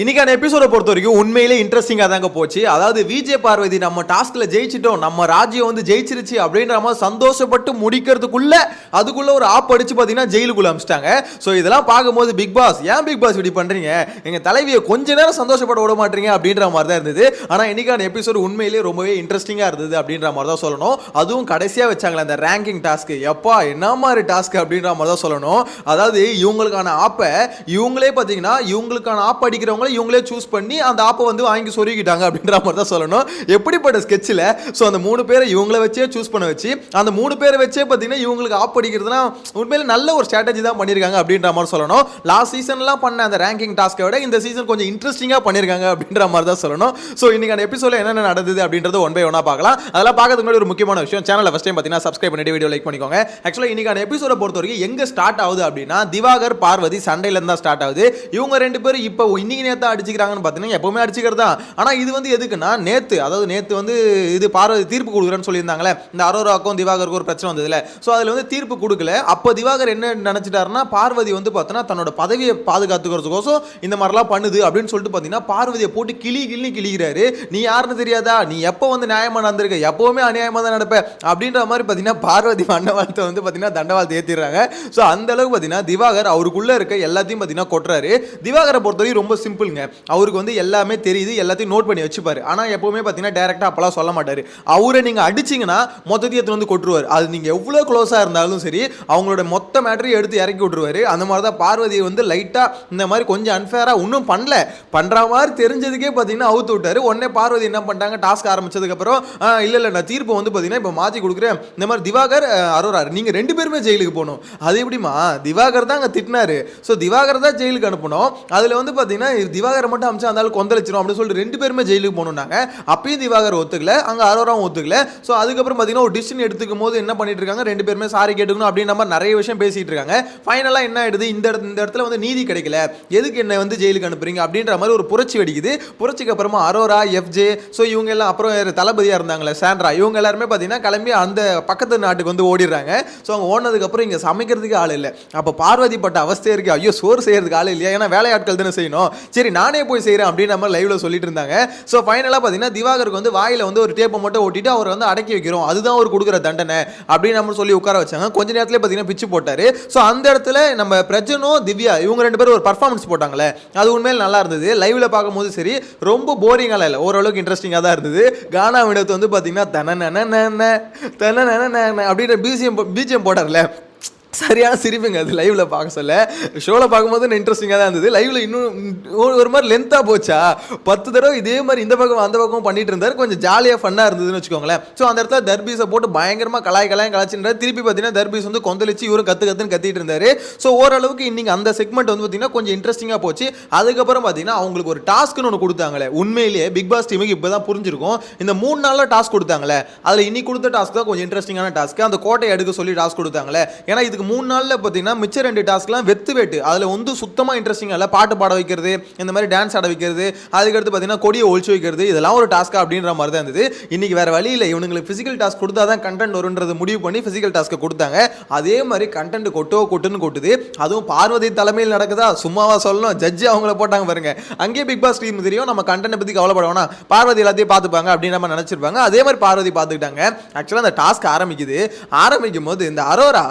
இன்னைக்கான எபிசோட பொறுத்த வரைக்கும் உண்மையிலே இன்ட்ரெஸ்டிங்காக தாங்க போச்சு. அதாவது விஜய் பார்வதி நம்ம டாஸ்கில் ஜெயிச்சிட்டோம். நம்ம ராஜ்யம் வந்து ஜெயிச்சிருச்சு அப்படின்ற மாதிரி சந்தோஷப்பட்டு முடிக்கிறதுக்குள்ள அதுக்குள்ள ஒரு ஆப் அடிச்சு பார்த்தீங்கன்னா ஜெயிலுக்குள்ள அமிச்சிட்டாங்க. ஸோ இதெல்லாம் பார்க்கும்போது பிக் பாஸ் ஏன் பிக் பாஸ் இப்படி பண்ணுறீங்க எங்கள் தலைவியை கொஞ்ச நேரம் சந்தோஷப்பட விட மாட்டீங்க அப்படின்ற மாதிரி தான் இருந்தது. ஆனால் இன்னைக்கான எபிசோடு உண்மையிலேயே ரொம்பவே இன்ட்ரெஸ்டிங்காக இருந்தது அப்படின்ற மாதிரி தான் சொல்லணும். அதுவும் கடைசியாக வச்சாங்களே அந்த ரேங்கிங் டாஸ்க்கு எப்பா என்ன மாதிரி டாஸ்க் அப்படின்ற மாதிரி தான் சொல்லணும். அதாவது இவங்களுக்கான ஆப்பை இவங்களே பார்த்தீங்கன்னா இவங்களுக்கான ஆப் அடிக்கிறவங்கள இவங்களே சூஸ் பண்ணி அந்த ஆப்பை வந்து வாங்கி சொருகிட்டாங்க அப்படின்ற மாதிரி தான் சொல்லணும். எப்படிப்பட்ட ஸ்கெட்சில் ஸோ அந்த மூணு பேரை இவங்கள வச்சே சூஸ் பண்ண வச்சு அந்த மூணு பேரை வச்சே பார்த்தீங்கன்னா இவங்களுக்கு ஆப் அடிக்கிறதுனா உண்மையில நல்ல ஒரு ஸ்ட்ராட்டஜி தான் பண்ணியிருக்காங்க அப்படின்ற மாதிரி சொல்லணும். லாஸ்ட் சீசன்லாம் பண்ண அந்த ரேங்கிங் டாஸ்க்கை விட இந்த சீசன் கொஞ்சம் இன்ட்ரெஸ்டிங்காக பண்ணியிருக்காங்க அப்படின்ற மாதிரி தான் சொல்லணும். ஸோ இன்னைக்கான எபிசோட என்னென்ன நடந்தது அப்படின்றது ஒன் பை ஒன்னாக பார்க்கலாம். அதெல்லாம் பார்க்கறதுக்கு முன்னாடி ஒரு முக்கியமான விஷயம் சேனலை ஃபஸ்ட் டைம் பார்த்தீங்கன்னா சப்ஸ்கிரைப் பண்ணிட்டு வீடியோ லைக் பண்ணிக்கோங்க. ஆக்சுவலாக இன்னைக்கான எபிசோட பொறுத்த வரைக்கும் எங்கே ஸ்டார்ட் ஆகுது அப்படின்னா திவாகர் பார்வதி சண்டையிலேருந்து தான் ஸ்டார்ட் ஆகுது. இவங்க ரெண்டு பேரும் இப்போ இன்னைக்கு தான் அடிச்சுக்கிறாங்கன்னு பார்த்தீங்கன்னா எப்பவுமே அடிச்சுக்கிறது? தான் ஆனால் இது வந்து எதுக்குன்னா நேற்று அதாவது நேற்று வந்து இது பார்வதி தீர்ப்பு கொடுக்குறேன்னு சொல்லியிருந்தாங்களே இந்த அரோராக்கும் திவாகருக்கும் ஒரு பிரச்சனை வந்ததுல. ஸோ அதில் வந்து தீர்ப்பு கொடுக்கல. அப்போ திவாகர் என்ன நினச்சிட்டாருன்னா பார்வதி வந்து பார்த்தோன்னா தன்னோட பதவியை பாதுகாத்துக்கிறதுக்கோசம் இந்த மாதிரிலாம் பண்ணுது அப்படின்னு சொல்லிட்டு பார்த்தீங்கன்னா பார்வதியை போட்டு கிளி கிளி கிளிக்கிறாரு. நீ யாருன்னு தெரியாதா? நீ எப்போ வந்து நியாயமாக நடந்திருக்க? எப்போவுமே அநியாயமாக தான் நடப்ப. அப்படின்ற மாதிரி பார்த்தீங்கன்னா பார்வதி மண்டவாளத்தை வந்து பார்த்தீங்கன்னா தண்டவாளத்தை ஏற்றிடுறாங்க ஸோ அந்த அளவுக்கு பார்த்தீங்கன்னா திவாகர் அவருக்குள்ளே இருக்க எல்லாத்தையும் பார்த்தீங்கன்னா கொட்டுறாரு. திவாகரை பொறுத்தவரைக்கும் ரொம்ப சிம்பிள் சிம்பிளுங்க. அவருக்கு வந்து எல்லாமே தெரியுது எல்லாத்தையும் நோட் பண்ணி வச்சுப்பாரு. ஆனால் எப்போவுமே பார்த்தீங்கன்னா டேரெக்டாக அப்போலாம் சொல்ல மாட்டார். அவரை நீங்கள் அடிச்சிங்கன்னா மொத்தத்தையும் எடுத்து வந்து கொட்டுருவார். அது நீங்கள் எவ்வளோ க்ளோஸாக இருந்தாலும் சரி அவங்களோட மொத்த மேட்டரையும் எடுத்து இறக்கி விட்டுருவாரு. அந்த மாதிரி தான் பார்வதியை வந்து லைட்டாக இந்த மாதிரி கொஞ்சம் அன்ஃபேராக ஒன்றும் பண்ணல. பண்ணுற மாதிரி தெரிஞ்சதுக்கே பார்த்தீங்கன்னா அவுத்து விட்டாரு. உடனே பார்வதி என்ன பண்ணிட்டாங்க? டாஸ்க் ஆரம்பிச்சதுக்கப்புறம் இல்லை இல்லை நான் தீர்ப்பு வந்து பார்த்தீங்கன்னா இப்போ மாற்றி கொடுக்குறேன். இந்த மாதிரி திவாகர் அஹ், அரோரார் நீங்கள் ரெண்டு பேருமே ஜெயிலுக்கு போகணும். அது எப்படிமா திவாகர் தான் அங்கே திட்டினாரு. ஸோ திவாகர் தான் ஜெயிலுக்கு அனுப்பணும். அதில் வந்து பார்த்தீங்கன்னா திவாகர் மட்டும் அமிச்சு அந்த ஆள் அப்படின்னு சொல்லிட்டு ரெண்டு பேருமே ஜெயிலுக்கு போகணுன்னாங்க அப்பயும் திவாகர் ஒத்துக்கல அங்கே அரோராவும் ஒத்துக்கல. ஸோ அதுக்கப்புறம் பார்த்தீங்கன்னா ஒரு டிசிஷன் எடுத்துக்கும் போது என்ன பண்ணிட்டு இருக்காங்க? ரெண்டு பேருமே சாரி கேட்டுக்கணும் அப்படின்ற மாதிரி நிறைய விஷயம் பேசிட்டு இருக்காங்க. ஃபைனலாக என்ன ஆயிடுது? இந்த இடத்துல இந்த இடத்துல வந்து நீதி கிடைக்கல. எதுக்கு என்ன வந்து ஜெயிலுக்கு அனுப்புறீங்க? அப்படின்ற மாதிரி ஒரு புரட்சி வெடிக்குது. புரட்சிக்கு அப்புறமா அரோரா எஃப்ஜே ஸோ இவங்க எல்லாம் அப்புறம் வேறு தளபதியாக இருந்தாங்களே சாண்ட்ரா இவங்க எல்லாருமே பார்த்தீங்கன்னா கிளம்பி அந்த பக்கத்து நாட்டுக்கு வந்து ஓடிடுறாங்க. ஸோ அவங்க ஓடினதுக்கப்புறம் இங்கே சமைக்கிறதுக்கு ஆள் இல்லை. அப்போ பார்வதிப்பட்ட அவஸ்தையே அவஸ்தை ஐயோ சோறு செய்யறதுக்கு ஆள் இல்லையா? ஏன்னா வேலையாட்கள் தானே செய்யணும். சரி நானே போய் செய்கிறேன் அப்படின்னு நம்ம லைவ்ல சொல்லிட்டு இருந்தாங்க. ஸோ ஃபைனலாக பார்த்தீங்கன்னா திவாகருக்கு வந்து வாயில வந்து ஒரு டேப்பை மட்டும் ஓட்டிட்டு அவரை வந்து அடக்கி வைக்கிறோம். அதுதான் அவர் கொடுக்குற தண்டனை அப்படின்னு நம்ம சொல்லி உட்கார வச்சாங்க. கொஞ்ச நேரத்தில் பார்த்தீங்கன்னா பிச்சு போட்டாரு. ஸோ அந்த இடத்துல நம்ம பிரஜனும் திவ்யா இவங்க ரெண்டு பேரும் ஒரு பர்ஃபார்மன்ஸ் போட்டாங்களே. அது உண்மையில் நல்லா இருந்தது. லைவ்ல பார்க்கும்போது சரி ரொம்ப போரிங்கால இல்லை. ஓரளவுக்கு இன்ட்ரெஸ்டிங்காக தான் இருந்தது. கானா விடத்து வந்து பார்த்தீங்கன்னா தன தன அப்படின்ற பிஜிஎம் பிஜிஎம் போட்டார்ல. சரியான சிரிப்புங்க. அது லைவ்ல பார்க்க சொல்ல. ஷோவில் பார்க்கும்போது இன்ட்ரெஸ்டிங்காக தான் இருந்தது. லைவ்ல இன்னும் ஒரு- ஒரு மாதிரி லென்த்தாக போச்சா? பத்து தடவை இதே மாதிரி இந்த பக்கம் அந்த பக்கம் பண்ணிட்டு இருந்தார். கொஞ்சம் ஜாலியாக ஃபன்னாக இருந்ததுன்னு வச்சுக்கோங்களேன். ஸோ அந்த இடத்துல தர்பீஸை போட்டு பயங்கரமாக கலாய் கலாயம் கலாச்சின்றார் திருப்பி பார்த்தீங்கன்னா தர்பீஸ் வந்து கொந்தளிச்சு இவரும் கத்து கத்துன்னு கத்திட்டு இருந்தாரு. ஸோ ஓரளவுக்கு இன்னைக்கு அந்த செக்மெண்ட் வந்து பார்த்தீங்கன்னா கொஞ்சம் இன்ட்ரெஸ்டிங்காக போச்சு. அதுக்கப்புறம் பார்த்தீங்கன்னா அவங்களுக்கு ஒரு டாஸ்க்னு ஒன்று கொடுத்தாங்களே. உண்மையிலேயே பிக் பாஸ் டீமுக்கு இப்போ தான் புரிஞ்சிருக்கும். இந்த மூணு நாளில் டாஸ்க் கொடுத்தாங்களே. அதில் இன்னைக்கு கொடுத்த டாஸ்க் தான் கொஞ்சம் இன்ட்ரெஸ்டிங்கான டாஸ்க் அந்த கோட்டையை எடுக்க சொல்லி டாஸ்க் கொடுத்தாங்களே. ஏன்னா இதுக்கு மூணு நாளில் பார்த்தீங்கன்னா மிச்ச ரெண்டு டாஸ்க்லாம் வெத்து வெட்டு. அதில் வந்து சுத்தமாக இன்ட்ரெஸ்டிங்காக இல்லை பாட்டு பாட வைக்கிறது இந்த மாதிரி டான்ஸ் ஆட வைக்கிறது அதுக்கடுத்து பார்த்தீங்கன்னா கொடியை ஒழிச்சு வைக்கிறது இதெல்லாம் ஒரு டாஸ்க்காக அப்படின்ற மாதிரி தான் இருந்தது. இன்னைக்கு வேறு வழி இல்லை. இவனுங்களுக்கு ஃபிசிக்கல் டாஸ்க் கொடுத்தா தான் கண்டென்ட் வருன்றது முடிவு பண்ணி ஃபிசிக்கல் டாஸ்க்கை கொடுத்தாங்க. அதே மாதிரி கண்டென்ட் கொட்டோ கொட்டுன்னு கொட்டுது. அதுவும் பார்வதி தலைமையில் நடக்குதா? சும்மாவா சொல்லணும். ஜட்ஜி அவங்கள போட்டாங்க பாருங்க. அங்கேயே பிக் பாஸ் டீம் தெரியும். நம்ம கண்டென்ட் பற்றி கவலைப்பட வேணாம். பார்வதி எல்லாத்தையும் பார்த்துப்பாங்க அப்படின்னு நம்ம நினச்சிருப்பாங்க. அதே மாதிரி பார்வதி பார்த்துக்கிட்டாங்க. ஆக்சுவலாக அந்த டாஸ்க் ஆரம்பிக்குது. ஆரம்பிக்கும் போது இந்த அரோரா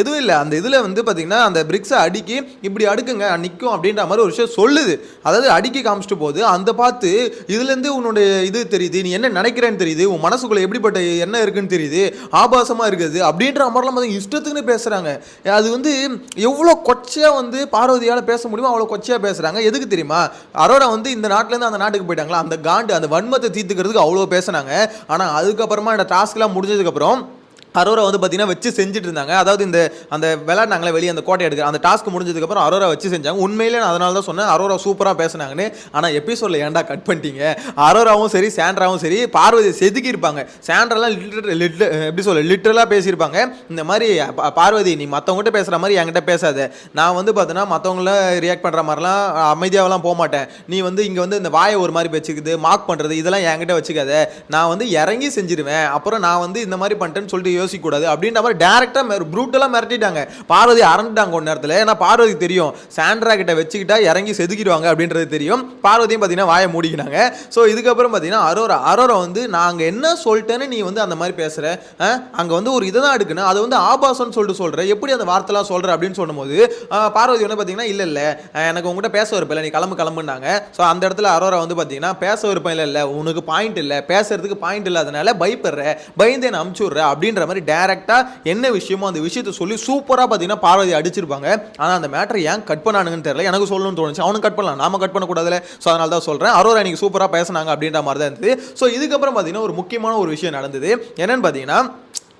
எதுவும் இல்லை. அந்த இதில் வந்து பார்த்தீங்கன்னா அந்த பிரிக்ஸை அடுக்கி இப்படி அடுக்குங்க நிற்கும் அப்படின்ற மாதிரி ஒரு விஷயம் சொல்லுது. அதாவது அடுக்கி காமிச்சிட்டு போகுது. அந்த பார்த்து இதுலேருந்து உன்னுடைய இது தெரியுது நீ என்ன நினைக்கிறேன்னு தெரியுது உன் மனசுக்குள்ள எப்படிப்பட்ட என்ன இருக்குன்னு தெரியுது ஆபாசமாக இருக்குது அப்படின்ற மாதிரிலாம் பார்த்து இஷ்டத்துக்குன்னு பேசுகிறாங்க அது வந்து எவ்வளோ கொச்சையாக வந்து பார்வதியால் பேச முடியுமோ அவ்வளோ கொச்சையாக பேசுகிறாங்க எதுக்கு தெரியுமா? அரோரா வந்து இந்த நாட்டிலேருந்து அந்த நாட்டுக்கு போயிட்டாங்களா? அந்த காண்டு அந்த வன்மத்தை தீர்த்துக்கிறதுக்கு அவ்வளோ பேசுனாங்க. ஆனால் அதுக்கப்புறமா இந்த டாஸ்க்லாம் முடிஞ்சதுக்கப்புறம் அரோரா வந்து பார்த்தீங்கன்னா வச்சு செஞ்சுட்டு இருந்தாங்க அதாவது இந்த அந்த விளையாடினாங்களே வெளியே அந்த கோட்டை எடுக்கிற அந்த டாஸ்க் முடிஞ்சதுக்கப்புறம் அரோரா வச்சு செஞ்சாங்க. உண்மையிலே நான் அதனால தான் சொன்னேன் அரோரா சூப்பராக பேசுனாங்கன்னு. ஆனால் எபிசோடில் ஏன்டா கட் பண்ணிட்டீங்க? அரோராவும் சரி சாண்ட்ராவும் சரி பார்வதி செதுக்கியிருப்பாங்க. சாண்ட்ராலாம் லிட்டர் லிட்டர் எப்படி சொல்ல லிட்டரலாக பேசியிருப்பாங்க. இந்த மாதிரி பார்வதி நீ மற்றவங்ககிட்ட பேசுகிற மாதிரி என்கிட்ட பேசாத. நான் வந்து பார்த்தீங்கன்னா மற்றவங்கள ரியாக்ட் பண்ணுற மாதிரிலாம் அமைதியாகலாம் போக மாட்டேன் நீ வந்து இங்கே வந்து இந்த வாயை ஒரு மாதிரி வச்சுக்குது மார்க் பண்ணுறது இதெல்லாம் என்கிட்ட வச்சுக்காத. நான் வந்து இறங்கி செஞ்சிருவேன். அப்புறம் நான் வந்து இந்த மாதிரி பண்ணிட்டேன்னு சொல்லிட்டு யோசிக்கக்கூடாது அப்படின்ற மாதிரி டேரெக்டாக ப்ரூட்டலா மிரட்டிட்டாங்க. பார்வதி அரண்டுட்டாங்க ஒரு நேரத்தில். ஏன்னா பார்வதி தெரியும் சாண்ட்ரா கிட்ட வச்சுக்கிட்டா இறங்கி செதுக்கிடுவாங்க அப்படின்றது தெரியும். பார்வதியும் பார்த்தீங்கன்னா வாயை மூடிக்கினாங்க. ஸோ இதுக்கப்புறம் பார்த்தீங்கன்னா அரோரா அரோரா வந்து நாங்கள் என்ன சொல்லிட்டேன்னு நீ வந்து அந்த மாதிரி பேசுகிற அங்கே வந்து ஒரு இதை தான் எடுக்கணும். அதை வந்து ஆபாசம்னு சொல்லிட்டு சொல்கிற எப்படி அந்த வார்த்தைலாம் சொல்கிற அப்படின்னு சொல்லும்போது பார்வதி வந்து பார்த்தீங்கன்னா இல்லை இல்லை. எனக்கு உங்ககிட்ட பேச விருப்பம் இல்லை. நீ கிளம்பு கிளம்புனாங்க ஸோ அந்த இடத்துல அரோரா வந்து பார்த்தீங்கன்னா பேச விருப்பம் இல்லை இல்லை. உனக்கு பாயிண்ட் இல்லை. பேசுறதுக்கு பாயிண்ட் இல்லாதனால பயப்படுற. பயந்து என்ன அமுச்சு விட்ற. அப்படின்ற மாதிரி மாதிரி டேரெக்டாக என்ன விஷயமோ அந்த விஷயத்தை சொல்லி சூப்பராக பார்த்தீங்கன்னா பார்வதி அடிச்சிருப்பாங்க. ஆனால் அந்த மேட்டர் ஏன் கட் பண்ணானுங்கன்னு தெரியல. எனக்கு சொல்லணும்னு தோணுச்சு. அவனும் கட் பண்ணலாம். நாம கட் பண்ணக்கூடாதுல ஸோ அதனால தான் சொல்கிறேன் அரோரா இன்னைக்கு சூப்பராக பேசுனாங்க அப்படின்ற மாதிரி தான் இருந்தது. ஸோ இதுக்கப்புறம் பார்த்தீங்கன்னா ஒரு முக்கியமான ஒரு விஷயம் நடந்தது. என்னன்னு பார்த்தீங்கன்னா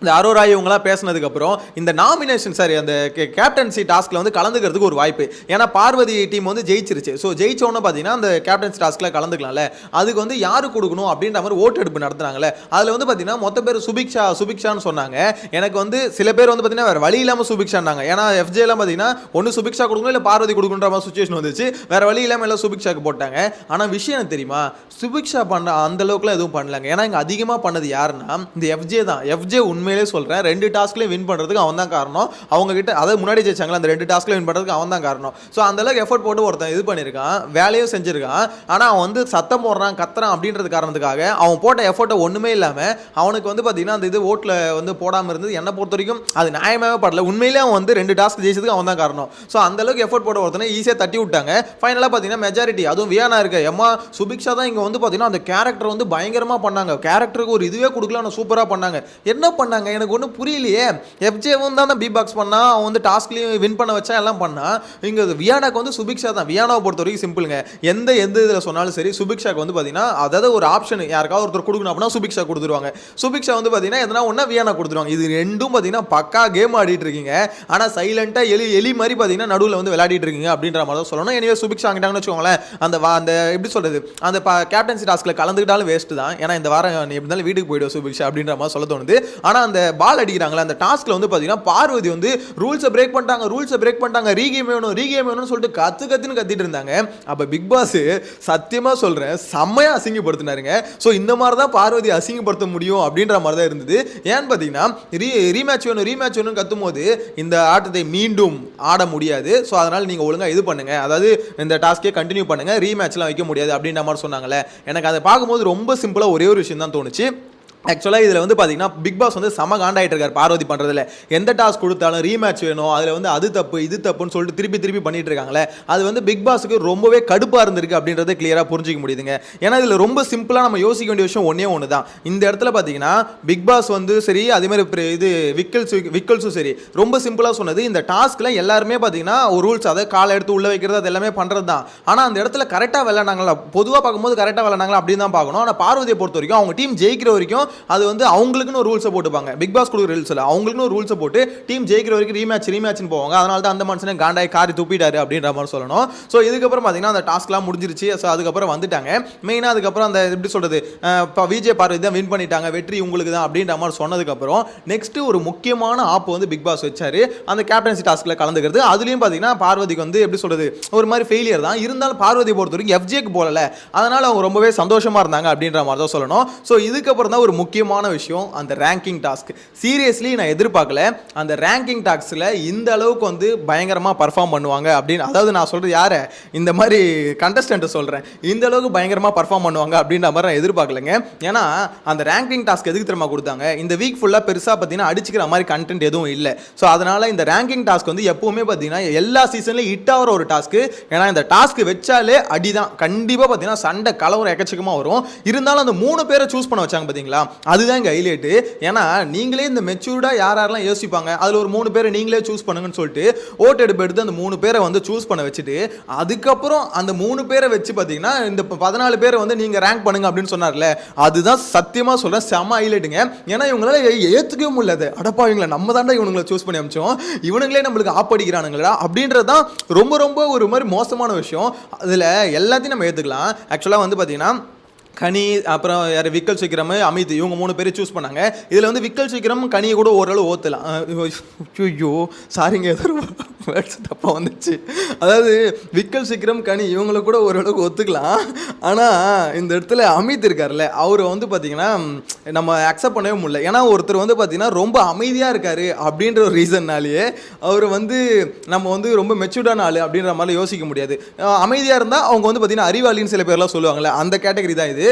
இந்த அரோராய் இவங்களாம் பேசினதுக்கப்புறம் இந்த நாமினேஷன் சாரி அந்த கேப்டன்சி டாஸ்கில் வந்து கலந்துக்கிறதுக்கு ஒரு வாய்ப்பு. ஏன்னா பார்வதி டீம் வந்து ஜெயிச்சிருச்சு. ஸோ ஜெயிச்சோன்னு பார்த்தீங்கன்னா அந்த கேப்டன்சி டாஸ்கில் கலந்துக்கலாம்ல. அதுக்கு வந்து யாரு கொடுக்கணும் அப்படின்ற மாதிரி ஓட்டெடுப்பு நடத்துனாங்கல்ல அதில் வந்து பார்த்தீங்கன்னா மொத்த பேர் சுபிக்ஷா சுபிக்ஷான்னு சொன்னாங்க. எனக்கு வந்து சில பேர் வந்து பார்த்தீங்கன்னா வேறு வழி இல்லாமல் சுபிக்ஷான்னாங்க. ஏன்னா எஃப்ஜேலாம் பார்த்தீங்கன்னா ஒன்று சுபிக்ஷா கொடுக்கணும் இல்லை பார்வதி கொடுக்குன்ற மாதிரி சுச்சுவேஷன் வந்துச்சு. வேறு வழி இல்லாமல் எல்லாம் சுபிக்ஷாக்கு போட்டாங்க. ஆனால் விஷயம் எனக்கு தெரியுமா? சுபிக்ஷா பண்ண அந்த அளவுக்குலாம் எதுவும் பண்ணலங்க. ஏன்னா இங்கே அதிகமாக பண்ணது யாருன்னா இந்த எஃப்ஜே தான். எஃப்ஜே உண்மை உண்மையிலே சொல்கிறேன் ரெண்டு டாஸ்க்லேயும் வின் பண்ணுறதுக்கு அவன் தான் காரணம். அவங்க கிட்ட அதை முன்னாடி ஜெயிச்சாங்களா அந்த ரெண்டு டாஸ்க்ல வின் பண்ணுறதுக்கு அவன் தான் காரணம். ஸோ அந்தளவுக்கு எஃபர்ட் எஃபோர்ட் போட்டு ஒருத்தன் இது பண்ணியிருக்கான் வேலையும் செஞ்சுருக்கான். ஆனால் அவன் வந்து சத்தம் போடுறான் கத்துறான் அப்படின்றது காரணத்துக்காக அவன் போட்ட எஃபோர்ட்டை ஒன்றுமே இல்லாமல் அவனுக்கு வந்து பார்த்தீங்கன்னா அந்த இது ஓட்டில் வந்து போடாமல் இருந்தது. என்னை பொறுத்த வரைக்கும் அது நியாயமாகவே படல. உண்மையிலே அவன் வந்து ரெண்டு டாஸ்க் ஜெயிச்சதுக்கு அவன் தான் காரணம். ஸோ அந்தளவுக்கு எஃபர்ட் எஃபோர்ட் போட ஒருத்தனை ஈஸியாக தட்டி விட்டாங்க. ஃபைனலாக பார்த்தீங்கன்னா மெஜாரிட்டி அதுவும் வியானா இருக்க. எம்மா சுபிக்ஷா தான் இங்கே வந்து பார்த்தீங்கன்னா அந்த கேரக்டர் வந்து பயங்கரமாக பண்ணாங்க. கேரக்டருக்கு ஒரு இதுவே கொடுக்கல ஆனால் சூப்பராக பண்ணாங்க. என்ன பண்ணாங்க. எனக்கு ஒன்றும் புரியலையே. எஃப்ஜேவும் தான் பி பாக்ஸ் பண்ணா அவன் வந்து டாஸ்க்லேயும் வின் பண்ண வச்சா எல்லாம் பண்ணா. இங்கே வியானாக்கு வந்து சுபிக்ஷா தான். வியானாவை பொறுத்த வரைக்கும் சிம்பிளுங்க எந்த எந்த இதில் சொன்னாலும் சரி சுபிக்ஷாக்கு வந்து பார்த்தீங்கன்னா அதாவது ஒரு ஆப்ஷன் யாருக்காவது ஒருத்தர் கொடுக்கணும் அப்படின்னா சுபிக்ஷா கொடுத்துருவாங்க. சுபிக்ஷா வந்து பார்த்தீங்கன்னா எதனா ஒன்றா வியானா கொடுத்துருவாங்க. இது ரெண்டும் பார்த்தீங்கன்னா பக்கா கேம் ஆடிட்டு இருக்கீங்க. ஆனால் சைலண்ட்டாக எலி எலி மாதிரி பார்த்தீங்கன்னா நடுவில் வந்து விளையாடிட்டு இருக்கீங்க அப்படின்ற மாதிரி தான் சொல்லணும். எனவே சுபிக்ஷா வாங்கிட்டாங்கன்னு வச்சுக்கோங்களேன். அந்த அந்த எப்படி சொல்றது? அந்த கேப்டன்சி டாஸ்கில் கலந்துக்கிட்டாலும் வேஸ்ட்டு தான். ஏன்னா இந்த வாரம் நீ எப்படி இருந்தாலும் வீட்டுக்கு போயிடுவோம் சுபிக்ஷா அப்படின்ற மாதிரி சொல்ல தோணுது. ஆனால் அந்த பால் அடிக்கிறாங்களே அந்த டாஸ்கில் வந்து பார்த்தீங்கன்னா பார்வதி வந்து ரூல்ஸை பிரேக் பண்ணிட்டாங்க ரூல்ஸை பிரேக் பண்ணிட்டாங்க ரீகேம் வேணும் ரீகேம் வேணும்னு சொல்லிட்டு கத்து கத்துன்னு கத்திட்டு இருந்தாங்க. அப்போ பிக் பாஸ் சத்தியமாக சொல்கிறேன் செம்மையாக அசிங்கப்படுத்தினாருங்க. ஸோ இந்த மாதிரி தான் பார்வதி அசிங்கப்படுத்த முடியும் அப்படின்ற மாதிரி தான் இருந்தது. ஏன்னு பார்த்தீங்கன்னா ரீ ரீமேட்ச் வேணும் ரீமேட்ச் வேணும் கத்தும் போது இந்த ஆட்டத்தை மீண்டும் ஆட முடியாது. ஸோ அதனால் நீங்கள் ஒழுங்காக இது பண்ணுங்கள் அதாவது இந்த டாஸ்க்கே கண்டினியூ பண்ணுங்கள் ரீமேட்ச்லாம் வைக்க முடியாது அப்படின்ற மாதிரி சொன்னாங்களே எனக்கு அதை பார்க்கும்போது ரொம்ப சிம்பிளாக ஒரே ஒரு விஷயம் தான் தோணுச்சு. ஆக்சுவலாக இதில் வந்து பார்த்தீங்கன்னா பிக் பாஸ் வந்து செம காண்டாயிட்டு இருக்கார் பார்வதி பண்ணுறதுல எந்த டாஸ்க் கொடுத்தாலும் ரீமேட்ச் வேணும். அதில் வந்து அது தப்பு இது தப்புன்னு சொல்லிட்டு திருப்பி திருப்பி பண்ணிட்டு இருக்காங்களே அது வந்து பிக் பாஸுக்கு ரொம்பவே கடுப்பாக இருந்திருக்கு அப்படின்றத கிளியராக புரிஞ்சிக்க முடியுதுங்க. ஏன்னா இதில் ரொம்ப சிம்பிளாக நம்ம யோசிக்க வேண்டிய விஷயம் ஒன்றே ஒன்று தான் இந்த இடத்துல பார்த்தீங்கன்னா பிக் பாஸ் வந்து சரி அதே மாதிரி இது விக்கல்ஸ் விக்கல்ஸும் சரி. ரொம்ப சிம்பிளாக சொன்னது இந்த டாஸ்க்கில் எல்லாருமே பார்த்தீங்கன்னா ஒரு ரூல்ஸ் அதை காலை எடுத்து உள்ளே வைக்கிறது அது எல்லாமே பண்ணுறது தான் ஆனால் அந்த இடத்துல கரெக்டாக விளையாண்டாங்களா பொதுவாக பார்க்கும்போது கரெக்டாக விளையாண்டாங்களா அப்படின்னு தான் பார்க்கணும். ஆனால் பார்வதியை பொறுத்த வரைக்கும் அவங்க டீம் ஜெயிக்கிற வரைக்கும் அது வந்து அவங்களுக்குன்னு ஒரு ரூல்ஸை போட்டுப்பாங்க. பிக் பாஸ் கொடுக்குற ரூல்ஸ் இல்லை. அவங்களுக்குன்னு ஒரு ரூல்ஸை போட்டு டீம் ஜெயிக்கிற வரைக்கும் ரீமேட்ச் ரீமேட்ச்னு போவாங்க. அதனால தான் அந்த மனுஷனை காண்டாய் காரி துப்பிட்டாரு அப்படின்ற மாதிரி சொல்லணும். ஸோ இதுக்கப்புறம் பார்த்தீங்கன்னா அந்த டாஸ்க்லாம் முடிஞ்சிருச்சு. ஸோ அதுக்கப்புறம் வந்துட்டாங்க. மெயினாக அதுக்கப்புறம் அந்த எப்படி சொல்கிறது இப்போ விஜய் பார்வதி தான் வின் பண்ணிட்டாங்க. வெற்றி உங்களுக்கு தான் அப்படின்ற மாதிரி சொன்னதுக்கப்புறம் நெக்ஸ்ட்டு ஒரு முக்கியமான ஆப் வந்து பிக் பாஸ் வச்சாரு. அந்த கேப்டன்சி டாஸ்கில் கலந்துக்கிறது. அதுலேயும் பார்த்தீங்கன்னா பார்வதிக்கு வந்து எப்படி சொல்கிறது ஒரு மாதிரி ஃபெயிலியர் தான். இருந்தாலும் பார்வதி பொறுத்த வரைக்கும் எஃப்ஜேக்கு போகல. அதனால் அவங்க ரொம்பவே சந்தோஷமாக இருந்தாங்க அப்படின்ற மாதிரி தான் சொல்லணும். ஸோ இதுக்கப்புறம் தான் ஒரு முக்கியமான விஷயம் அந்த ரேங்கிங் டாஸ்க் சீரியஸ்லி நான் எதிர்பார்க்கல. அந்த ரேங்கிங் டாஸ்கில் இந்த அளவுக்கு வந்து பயங்கரமாக பர்ஃபார்ம் பண்ணுவாங்க அப்படின்னு அதாவது நான் சொல்கிறது யார்? இந்த மாதிரி கண்டஸ்டண்ட்டை சொல்கிறேன் இந்த அளவுக்கு பயங்கரமாக பர்ஃபார்ம் பண்ணுவாங்க அப்படின்ற மாதிரி நான் எதிர்பார்க்கலைங்க. ஏன்னா அந்த ரேங்கிங் டாஸ்க் எதுக்கு திரும்ப கொடுத்தாங்க? இந்த வீக் ஃபுல்லாக பெருசாக பார்த்தீங்கன்னா அடிச்சுக்கிற மாதிரி கண்டென்ட் எதுவும் இல்லை. ஸோ அதனால் இந்த ரேங்கிங் டாஸ்க் வந்து எப்போவுமே பார்த்தீங்கன்னா எல்லா சீசன்லையும் ஹிட் ஆகிற ஒரு டாஸ்க்கு ஏன்னா இந்த டாஸ்க் வச்சாலே அடிதான். கண்டிப்பாக பார்த்தீங்கன்னா சண்டை கலவரம் எக்கச்சக்கமாக வரும். இருந்தாலும் அந்த மூணு பேரை சூஸ் பண்ண வச்சாங்க பார்த்தீங்களா? அதுதான் இங்கே ஹைலைட்டு ஏன்னா நீங்களே இந்த மெச்சூர்டாக யார் யாரெல்லாம் யோசிப்பாங்க அதில் ஒரு மூணு பேரை நீங்களே சூஸ் பண்ணுங்கன்னு சொல்லிட்டு ஓட்டு எடுப்பு எடுத்து அந்த மூணு பேரை வந்து சூஸ் பண்ண வச்சுட்டு அதுக்கப்புறம் அந்த மூணு பேரை வச்சு பார்த்தீங்கன்னா இந்த பதினாலு பேரை வந்து நீங்கள் ரேங்க் பண்ணுங்க அப்படின்னு சொன்னார்ல அதுதான் சத்தியமாக சொல்கிறேன் செம ஹைலைட்டுங்க ஏன்னா இவங்களால ஏ- முடியாது அடப்பா இவங்களை நம்ம தாண்டா இவனுங்களை சூஸ் பண்ணி அமிச்சோம். இவனுங்களே நம்மளுக்கு ஆப்படிக்கிறானுங்களா? அப்படின்றது தான் ரொம்ப ரொம்ப ஒரு மாதிரி மோசமான விஷயம். அதில் எல்லாத்தையும் நம்ம ஏற்றுக்கலாம் ஆக்சுவலாக வந்து பார்த்தீங்கன்னா கனி அப்புறம் யார் விக்கல் சீக்கிரம் அமித் இவங்க மூணு பேரும் சூஸ் பண்ணாங்க. இதில் வந்து விக்கல் சீக்கிரம் கனியை கூட ஓரளவு ஓத்தலாம். ஐயோ சாரிங்க எதிர்ப்பு வேர்ட்ஸ் தப்பாக வந்துச்சு. அதாவது விக்கல் சிக்ரம் கனி இவங்கள கூட ஓரளவுக்கு ஒத்துக்கலாம். ஆனால் இந்த இடத்துல அமித் இருக்கார்ல அவர் வந்து பார்த்தீங்கன்னா நம்ம அக்செப்ட் பண்ணவே முடியல. ஏன்னா ஒருத்தர் வந்து பார்த்தீங்கன்னா ரொம்ப அமைதியாக இருக்கார் அப்படின்ற ஒரு ரீசன்னாலேயே அவர் வந்து நம்ம வந்து ரொம்ப மெச்சூர்டான ஆள் அப்படின்ற மாதிரி யோசிக்க முடியாது. அமைதியாக இருந்தால் அவங்க வந்து பார்த்தீங்கன்னா அறிவாளின்னு சில பேர்லாம் சொல்லுவாங்கல்ல அந்த கேட்டகரி தான் இது.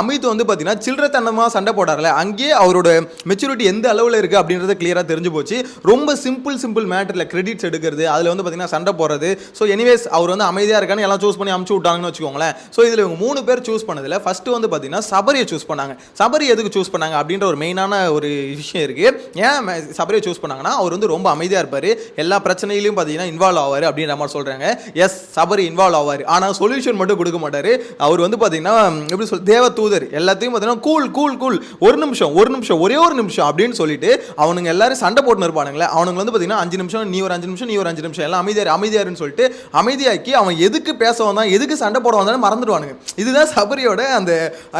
அமித் வந்து பார்த்தீங்கன்னா சில்லறத்தனமாக சண்டை போடார்ல அங்கேயே அவரோட மெச்சூரிட்டி எந்த அளவில் இருக்குது அப்படின்றத கிளியராக தெரிஞ்சு போச்சு. ரொம்ப சிம்பிள் சிம்பிள் மேட்டரில் கிரெடிட்ஸ் எடுக்க எடுக்கிறது அதில் வந்து பார்த்தீங்கன்னா சண்டை போடுறது. ஸோ எனிவேஸ் அவர் வந்து அமைதியாக இருக்கான்னு எல்லாம் சூஸ் பண்ணி அமுச்சு விட்டாங்கன்னு வச்சுக்கோங்களேன். ஸோ இதில் இவங்க மூணு பேர் சூஸ் பண்ணதில் ஃபஸ்ட்டு வந்து பார்த்தீங்கன்னா சபரியை சூஸ் பண்ணாங்க. சபரி எதுக்கு சூஸ் பண்ணாங்க அப்படின்ற ஒரு மெயினான ஒரு விஷயம் இருக்குது ஏன் சபரியை சூஸ் பண்ணாங்கன்னா அவர் வந்து ரொம்ப அமைதியாக இருப்பார். எல்லா பிரச்சனையிலையும் பார்த்தீங்கன்னா இன்வால்வ் ஆவார் அப்படின்ற மாதிரி சொல்கிறாங்க எஸ் சபரி இன்வால்வ் ஆவார். ஆனால் சொல்யூஷன் மட்டும் கொடுக்க மாட்டார். அவர் வந்து பார்த்தீங்கன்னா எப்படி சொல் தேவ தூதர். எல்லாத்தையும் பார்த்தீங்கன்னா கூல் கூல் கூல் ஒரு நிமிஷம் ஒரு நிமிஷம் ஒரே ஒரு நிமிஷம் அப்படின்னு சொல்லிட்டு அவனுங்க எல்லாரும் சண்டை போட்டு இருப்பானுங்களே. அவனுங்க வந்து பார்த்தீங்கன்னா அஞ்சு நிமிஷம் நீ ஒரு அஞ்சு நிமிஷம் நீ ஒரு அஞ்சு நிமிஷம் எல்லாம் அமைதியாரு அமைதியாருன்னு சொல்லிட்டு அமைதியாக்கி அவன் எதுக்கு பேச வந்தான் எதுக்கு சண்டை போட வந்தான்னு மறந்துடுவானுங்க. இதுதான் சபரியோட அந்த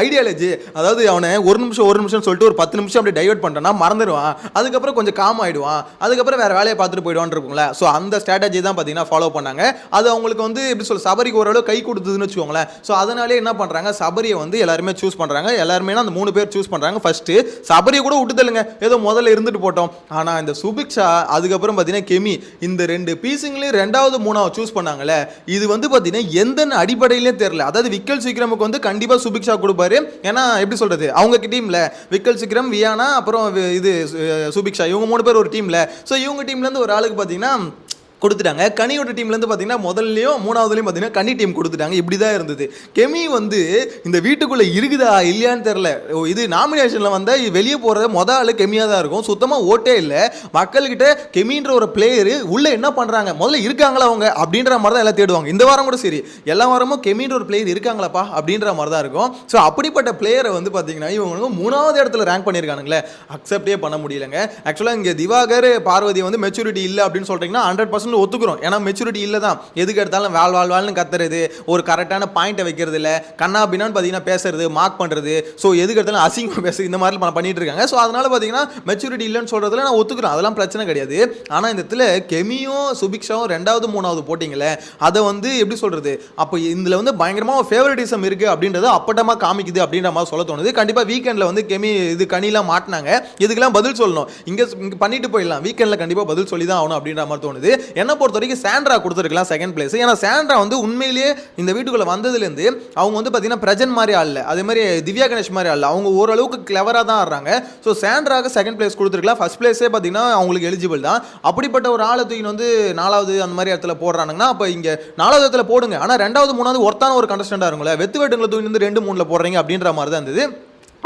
ஐடியாலஜி அதாவது அவனை ஒரு நிமிஷம் ஒரு நிமிஷம் சொல்லிட்டு ஒரு பத்து நிமிஷம் அப்படி டைவெர்ட் பண்ணிட்டான்னா மறந்துடுவான். அதுக்கப்புறம் கொஞ்சம் காம் ஆகிடுவான் அதுக்கப்புறம் வேற வேலையை பார்த்துட்டு போயிடுவான் இருக்குங்களே ஸோ அந்த ஸ்ட்ராட்டஜி தான் பார்த்தீங்கன்னா ஃபாலோ பண்ணாங்க. அது அவங்களுக்கு வந்து எப்படி சொல்ல சபரிக்கு ஓரளவு கை கொடுத்ததுன்னு வச்சுக்கோங்களேன். ஸோ அதனாலே என்ன பண்ணுறாங்க சபரியை வந்து எல்லாருமே சூஸ் பண்ணுறாங்க எல்லாருமே அந்த மூணு பேர் சூஸ் பண்ணுறாங்க ஃபஸ்ட்டு சபரியை கூட விட்டுதலுங்க ஏதோ முதல்ல இருந்துட்டு போட்டோம். ஆனால் இந்த சுபிக்ஷா அதுக்கப்புறம் பார்த்தீங்கன்னா கெமி இந்த ரெண்டு பீஸுங்களையும் ரெண்டாவது மூணாவது சூஸ் பண்ணாங்கல்ல இது வந்து பார்த்தீங்கன்னா எந்த அடிப்படையிலே தெரியல. அதாவது விக்கல் சீக்கிரமுக்கு வந்து கண்டிப்பாக சுபிக்ஷா கொடுப்பாரு. ஏன்னா எப்படி சொல்றது? அவங்க டீம்ல விக்கல் சீக்கிரம் வியானா அப்புறம் இது சு- சுபிக்ஷா இவங்க மூணு பேர் ஒரு டீம்ல ஸோ இவங்க டீம்ல இருந்து ஒரு ஆளுக்கு பார்த்தீங்கன்னா கொடுத்துட்டாங்க. கனியோட டீம்லேருந்து பார்த்தீங்கன்னா முதல்லையும் மூணாவதுலையும் பார்த்தீங்கன்னா கனி டீம் கொடுத்துட்டாங்க. இப்படி தான் இருந்தது. கெமி வந்து இந்த வீட்டுக்குள்ளே இருக்குதா இல்லையான்னு தெரில ஓ, இது நாமினேஷனில் வந்தால் வெளியே போகிறது மொதல் ஆள் கெமியாக தான் இருக்கும். சுத்தமாக ஓட்டே இல்லை. மக்கள்கிட்ட கெமின்ற ஒரு பிளேயரு உள்ளே என்ன பண்ணுறாங்க முதல்ல இருக்காங்களா அவங்க? அப்படின்ற மாதிரி தான் எல்லாம் தேடுவாங்க. இந்த வாரம் கூட சரி. எல்லா வாரமும் கெமின்ற ஒரு பிளேயர் இருக்காங்களாப்பா? அப்படின்ற மாதிரி தான் இருக்கும். ஸோ அப்படிப்பட்ட பிளேயரை வந்து பார்த்தீங்கன்னா இவங்க மூணாவது இடத்துல ரேங்க் பண்ணியிருக்கானுங்களே. அக்செப்டே பண்ண முடியலங்க. ஆக்சுவலாக இங்கே திவாகர் பார்வதி வந்து மெச்சூரிட்டி இல்லை அப்படின்னு சொல்கிறீங்கன்னா ஹண்ட்ரட் பர்சன்ட் ஒத்துக்கிறோம். ஏன்னா மெச்சூரிட்டி இல்லை தான் எதுக்கு எடுத்தாலும் வாழ் வாழ் வாழ்னு கத்துறது ஒரு கரெக்டான பாயிண்ட்டை வைக்கிறது இல்லை. கண்ணா பின்னான்னு பார்த்தீங்கன்னா பேசுறது மார்க் பண்ணுறது ஸோ எதுக்கு எடுத்தாலும் அசிங்கம் பேசுறது இந்த மாதிரி பண்ணிட்டு இருக்காங்க. ஸோ அதனால பார்த்தீங்கன்னா மெச்சூரிட்டி இல்லைன்னு சொல்கிறதுல நான் ஒத்துக்கிறேன் அதெல்லாம் பிரச்சனை கிடையாது. ஆனால் இந்த இடத்துல கெமியும் சுபிக்ஷாவும் ரெண்டாவது மூணாவது போட்டிங்களே அதை வந்து எப்படி சொல்கிறது அப்போ இதில் வந்து பயங்கரமாக ஃபேவரட்டிசம் இருக்குது அப்படின்றது அப்பட்டமாக காமிக்குது அப்படின்ற மாதிரி சொல்ல தோணுது. கண்டிப்பாக வீக்கெண்டில் வந்து கெமி இது கனிலாம் மாட்டினாங்க. இதுக்கெல்லாம் பதில் சொல்லணும். இங்கே இங்கே பண்ணிட்டு போயிடலாம். வீக்கெண்டில் கண்டிப்பாக பதில் சொல்லி தான் ஆகணும் அப்படின்ற மாதிரி தோணுது. என்னை பொறுத்த வரைக்கும் சாண்ட்ரா கொடுத்துருக்கலாம் செகண்ட் பிளேஸ் ஏன்னா சாண்ட்ரா வந்து உண்மையிலேயே இந்த வீட்டுக்குள்ளே வந்ததுலேருந்து அவங்க வந்து பார்த்தீங்கன்னா பிரஜன் மாதிரி ஆடல அதே மாதிரி திவ்யா கணேஷ் மாதிரி ஆடல அவங்க ஓரளவுக்கு கிளவராக தான் ஆடுறாங்க. ஸோ சாண்ட்ராக்கு செகண்ட் பிளேஸ் கொடுத்துருக்கலாம். ஃபர்ஸ்ட் பிளேஸே பார்த்தீங்கன்னா அவங்களுக்கு எலிஜிபிள் தான். அப்படிப்பட்ட ஒரு ஆளை தூக்கி வந்து நாலாவது அந்த மாதிரி இடத்துல போடுறானுங்கன்னா அப்போ இங்கே நாலாவது இடத்துல போடுங்க. ஆனால் ரெண்டாவது மூணாவது ஒருத்தான ஒரு கண்டஸ்டண்டாக இருக்கும்ல. வெத்து வெட்டுங்களை தூக்கி வந்து ரெண்டு மூணில் போடுறீங்க அப்படின்ற மாதிரி தான் இருந்தது.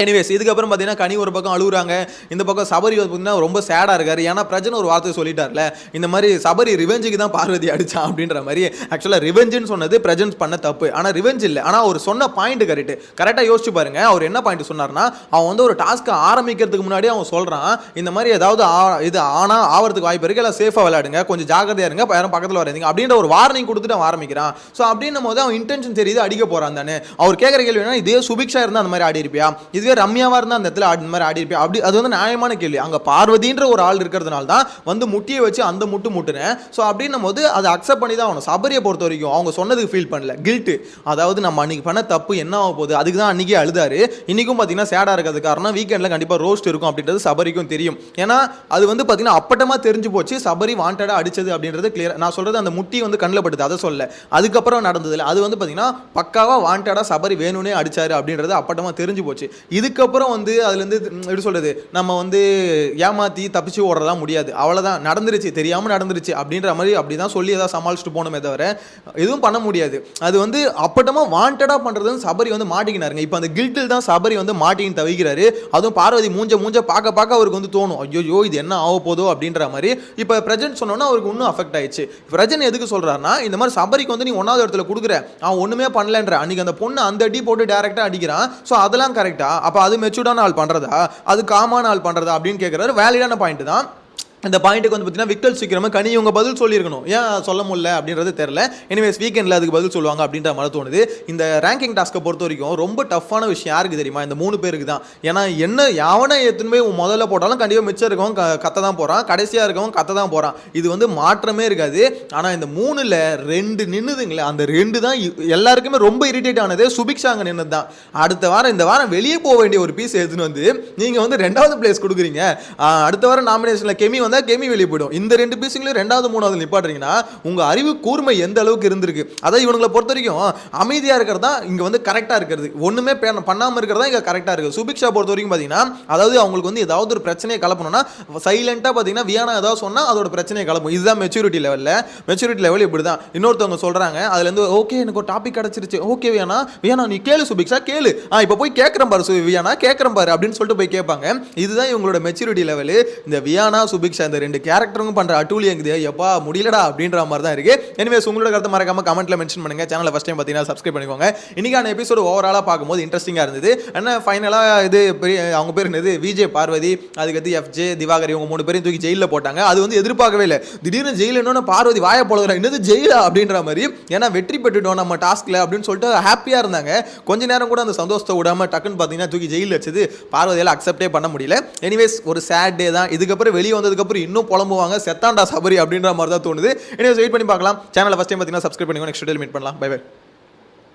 எனிவேஸ் இதுக்கப்புறம் பார்த்தீங்கன்னா கனி ஒரு பக்கம் அழுகுறாங்க இந்த பக்கம் சபரி பார்த்தீங்கன்னா ரொம்ப சேடாக இருக்காரு. ஏன்னா பிரஜன் ஒரு வார்த்தை சொல்லிட்டார்ல. இந்த மாதிரி சபரி ரிவெஞ்சுக்கு தான் பார்வதி அடிச்சான் அப்படின்ற மாதிரி. ஆக்சுவலாக ரிவெஞ்சுன்னு சொன்னது பிரஜன்ஸ் பண்ண தப்பு. ஆனால் ரிவெஞ்ச் இல்லை. ஆனால் அவர் சொன்ன பாயிண்ட் கரெக்ட் கரெக்டாக யோசிச்சு பாருங்க. அவர் என்ன பாயிண்ட் சொன்னார்னா அவன் வந்து ஒரு டாஸ்க்கை ஆரம்பிக்கிறதுக்கு முன்னாடி அவன் சொல்கிறான் இந்த மாதிரி ஏதாவது ஆ- இது ஆனால் ஆவறதுக்கு வாய்ப்பு இருக்குது எல்லாம் சேஃபாக விளையாடுங்க. கொஞ்சம் ஜாக்கிரதையாக இருங்க. யாரும் பக்கத்தில் வராதீங்க. அப்படின்ற ஒரு வார்னிங் கொடுத்துட்டு அவன் ஆரம்பிக்கிறான். ஸோ அப்படின்னும் போது அவன் இன்டென்ஷன் தெரியுது அடிக்க போகிறான் தானே. அவர் கேட்குற கேள்வி என்ன இதே சுபிக்ஷா இருந்தால் அந்த மாதிரி ஆடி இருப்பியா இது இதுவே ரம்யாவாக இருந்தால் அந்த இடத்துல ஆடி இந்த மாதிரி ஆடி இருப்பேன். அப்படி அது வந்து நியாயமான கேள்வி. அங்கே பார்வதின்ற ஒரு ஆள் இருக்கிறதுனால தான் வந்து முட்டியை வச்சு அந்த முட்டு முட்டுனேன். ஸோ அப்படின்னும் போது அதை அக்செப்ட் பண்ணி தான் ஆகணும். சபரியை பொறுத்த வரைக்கும் அவங்க சொன்னதுக்கு ஃபீல் பண்ணல. கில்ட்டு அதாவது நம்ம அன்றைக்கி பண்ண தப்பு என்ன ஆக போகுது? அதுக்கு தான் அன்னைக்கே அழுதாரு. இன்றைக்கும் பார்த்தீங்கன்னா சேடாக இருக்கிறது காரணம் வீக்கெண்டில் கண்டிப்பாக ரோஸ்ட் இருக்கும் அப்படின்றது சபரிக்கும் தெரியும். ஏன்னா அது வந்து பார்த்தீங்கன்னா அப்பட்டமாக தெரிஞ்சு போச்சு. சபரி வாண்டடாக அடிச்சது அப்படின்றது கிளியர் நான் சொல்கிறது அந்த முட்டி வந்து கண்ணில் படுது அதை சொல்ல. அதுக்கப்புறம் நடந்ததில்லை. அது வந்து பார்த்தீங்கன்னா பக்காவாக வாண்டடாக சபரி வேணும்னே அடித்தார் அப்படின்றது அப்பட்டமாக தெரிஞ்சு போச்சு. இதுக்கப்புறம் வந்து அதுலேருந்து எப்படி சொல்கிறது நம்ம வந்து ஏமாற்றி தப்பிச்சு ஓடுறதெல்லாம் முடியாது. அவ்வளோதான் நடந்துருச்சு. தெரியாமல் நடந்துருச்சு அப்படின்ற மாதிரி அப்படி தான் சொல்லி ஏதாவது சமாளிச்சுட்டு போகணுமே தவிர எதுவும் பண்ண முடியாது. அது வந்து அப்பட்டமாக வாண்டடாக பண்ணுறது வந்து சபரி வந்து மாட்டிக்கினாருங்க. இப்போ அந்த கில்ட்டில் தான் சபரி வந்து மாட்டின்னு தவிக்கிறாரு. அதுவும் பார்வதி மூஞ்ச மூஞ்ச பார்க்க பார்க்க அவருக்கு வந்து தோணும். ஐயோ இது என்ன ஆக போதோ அப்படின்ற மாதிரி. இப்போ பிரஜன் சொன்னோன்னா அவருக்கு இன்னும் அஃபெக்ட் ஆயிடுச்சு. பிரஜன் எதுக்கு சொல்கிறாருன்னா இந்த மாதிரி சபரிக்கு வந்து நீ ஒன்றாவது இடத்துல கொடுக்குற. அவன் ஒன்றுமே பண்ணலன்ற. அன்னைக்கு அந்த பொண்ணு அந்த அடி போட்டு டேரெக்டாக அடிக்கிறான். ஸோ அதெல்லாம் கரெக்டாக அப்போ அது மெச்சூர்டான ஆள் பண்ணுறதா அது காமான ஆள் பண்ணுறதா அப்படின்னு கேட்குறாரு வேலிடான பாயிண்ட் தான். இந்த பாயிண்ட்டுக்கு வந்து பார்த்தீங்கன்னா விக்கல் சீக்கிரமாக கனி இவங்க பதில் சொல்லியிருக்கணும். ஏன் சொல்ல முடியல அப்படின்றது தெரில எனிவேஸ் வீக்கெண்டில் அதுக்கு பதில் சொல்லுவாங்க அப்படின்ற மாதிரி தோணுது. இந்த ரேங்கிங் டாஸ்க்கை பொறுத்த வரைக்கும் ரொம்ப டஃப்பான விஷயம் யாருக்கு தெரியுமா? இந்த மூணு பேருக்கு தான். ஏன்னா என்ன யாவனை எத்தனை போய் முதல்ல போட்டாலும் கண்டிப்பாக மிச்சம் இருக்கவன் க கத்த தான் போகிறான் கடைசியாக இருக்கவன் கத்த தான் போகிறான் இது வந்து மாற்றமே இருக்காது. ஆனால் இந்த மூணில் ரெண்டு நின்றுதுங்களே அந்த ரெண்டு தான் எல்லாருக்குமே ரொம்ப இரிட்டேட் ஆனது. சுபிக்ஷாங்க நின்று தான் அடுத்த வாரம் இந்த வாரம் வெளியே போக வேண்டிய ஒரு பீஸ் எடுத்துன்னு வந்து நீங்கள் வந்து ரெண்டாவது பிளேஸ் கொடுக்குறீங்க. அடுத்த வாரம் நாமினேஷனில் கெமி வந்தால் கெமி வெளியே போயிடும். இந்த ரெண்டு பீஸுங்களையும் ரெண்டாவது மூணாவது நிப்பாட்டுறீங்கன்னா உங்கள் அறிவு கூர்மை எந்த அளவுக்கு இருந்திருக்கு? அதான் இவங்களை பொறுத்த வரைக்கும் அமைதியாக இருக்கிறது தான் இங்கே வந்து கரெக்டாக இருக்கிறது. ஒன்றுமே பண்ணாமல் இருக்கிறது தான் இங்கே கரெக்டாக இருக்குது. சுபிக்ஷா பொறுத்த வரைக்கும் பார்த்தீங்கன்னா அதாவது அவங்களுக்கு வந்து ஏதாவது ஒரு பிரச்சனையை கலப்பணும்னா சைலண்ட்டாக பார்த்தீங்கன்னா வியானா ஏதாவது சொன்னால் அதோட பிரச்சனையை கலப்பும். இதுதான் மெச்சூரிட்டி லெவலில் மெச்சூரிட்டி லெவல் இப்படி தான் இன்னொருத்தவங்க சொல்கிறாங்க அதுலேருந்து ஓகே எனக்கு ஒரு டாபிக் கிடச்சிருச்சு. ஓகே வியானா. வியானா நீ கேளு சுபிக்ஷா கேளு. ஆ இப்போ போய் கேட்குறேன் பாரு சு- வியானா கேட்குறேன் பாரு. அப்படின்னு சொல்லிட்டு போய் கேட்பாங்க. இதுதான் இவங்களோட மெச்சூரிட்டி லெவலு இந்த வியானா சுபிக்ஷா அந்த ரெண்டு கேரக்டருங்க பண்ணுற அட்டூலி எங்குது? எப்பா முடியலடா அப்படின்ற மாதிரி தான் இருக்கு. எனிவேஸ் உங்களோட கருத்தை மறக்காம கமெண்ட்ல மென்ஷன் பண்ணுங்க. சேனலை ஃபஸ்ட் டைம் பார்த்தீங்கன்னா சப்ஸ்கிரைப் பண்ணிக்கோங்க. இன்னைக்கான எபிசோடு ஓவராலாக பார்க்கும்போது இன்ட்ரெஸ்டிங்காக இருந்தது. என்ன ஃபைனலாக இது பெரிய அவங்க பேர் என்னது? விஜய் பார்வதி அதுக்கடுத்து எஃப்ஜே திவாகர் இவங்க மூணு பேரையும் தூக்கி ஜெயிலில் போட்டாங்க. அது வந்து எதிர்பார்க்கவே இல்லை. திடீர்னு ஜெயில் என்னன்னு பார்வதி வாய போடுறா என்னது ஜெயிலா அப்படின்ற மாதிரி. ஏன்னா வெற்றி பெற்றுட்டோம் நம்ம டாஸ்க்ல அப்படின்னு சொல்லிட்டு ஹாப்பியாக இருந்தாங்க. கொஞ்ச நேரம் கூட அந்த சந்தோஷத்தை விடாம டக்குன்னு பார்த்தீங்கன்னா தூக்கி ஜெயிலில் வச்சது பார்வதியால் அக்செப்டே பண்ண முடியல. எனிவேஸ் ஒரு சேட் டே தான். இதுக்கப்புறம் வெளியே வந்ததுக்கப்புறம் இன்னும் புலம்புவாங்க. செத்தாண்டா சபரி அப்படின்ற மாதிரி தான் தோணுது. எனிவேஸ் வெயிட் பண்ணி பார்க்கலாம். சேனலை ஃபஸ்ட் டைம் பார்த்தீங்கன்னா சப்ஸ்கிரைப் பண்ணிக்கோ நெக்ஸ்ட் டே மீட் பண்ணலாம். Bye bye